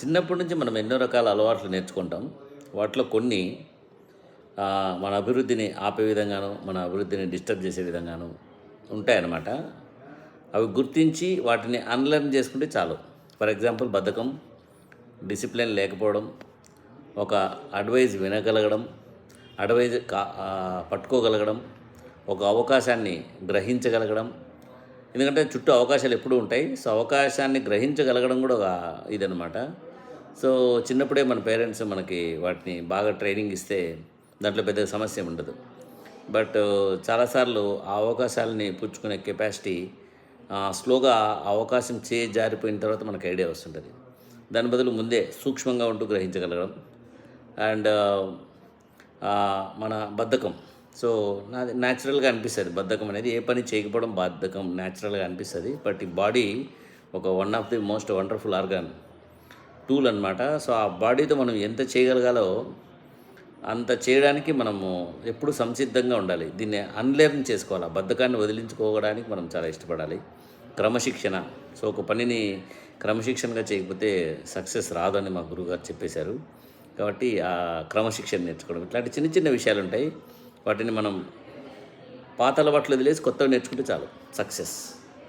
చిన్నప్పటి నుంచి మనం ఎన్నో రకాల అలవాట్లు నేర్చుకుంటాం. వాటిలో కొన్ని మన అభివృద్ధిని ఆపే విధంగాను మన అభివృద్ధిని డిస్టర్బ్ చేసే విధంగాను ఉంటాయన్నమాట. అవి గుర్తించి వాటిని అన్లర్న్ చేసుకుంటే చాలు. ఫర్ ఎగ్జాంపుల్ బద్ధకం డిసిప్లిన్ లేకపోవడం ఒక అడ్వైజ్ వినగలగడం అడ్వైజ్ కా పట్టుకోగలగడం ఒక అవకాశాన్ని గ్రహించగలగడం. ఎందుకంటే చుట్టూ అవకాశాలు ఎప్పుడూ ఉంటాయి. సో అవకాశాన్ని గ్రహించగలగడం కూడా ఒక ఇదనమాట సో చిన్నప్పుడే మన పేరెంట్స్ మనకి వాటిని బాగా ట్రైనింగ్ ఇస్తే దాంట్లో పెద్ద సమస్య ఉండదు. బట్ చాలాసార్లు ఆ అవకాశాలని పుచ్చుకునే కెపాసిటీ స్లోగా అవకాశం చే జారిపోయిన తర్వాత మనకు ఐడియా వస్తుంటుంది. దాని బదులు ముందే సూక్ష్మంగా ఉంటూ గ్రహించగలగడం. అండ్ మన బద్ధకం. సో నాది న్యాచురల్గా అనిపిస్తుంది. బద్ధకం అనేది ఏ పని చేయకపోవడం బద్ధకం న్యాచురల్గా అనిపిస్తుంది. బట్ ఈ బాడీ ఒక one of the most wonderful organ. Tool అనమాట సో ఆ బాడీతో మనం ఎంత చేయగలగాలో అంత చేయడానికి మనము ఎప్పుడు సంసిద్ధంగా ఉండాలి. దీన్ని అన్లెర్న్ చేసుకోవాలి. బద్ధకాన్ని వదిలించుకోవడానికి మనం చాలా ఇష్టపడాలి. క్రమశిక్షణ. సో ఒక పనిని క్రమశిక్షణగా చేయకపోతే సక్సెస్ రాదని మా గురువుగారు చెప్పేశారు. కాబట్టి ఆ క్రమశిక్షణ నేర్చుకోవడం. ఇట్లాంటి చిన్న చిన్న విషయాలు ఉంటాయి వాటిని మనం పాత అలవాట్లు వదిలేసి కొత్తవి నేర్చుకుంటే చాలు. సక్సెస్.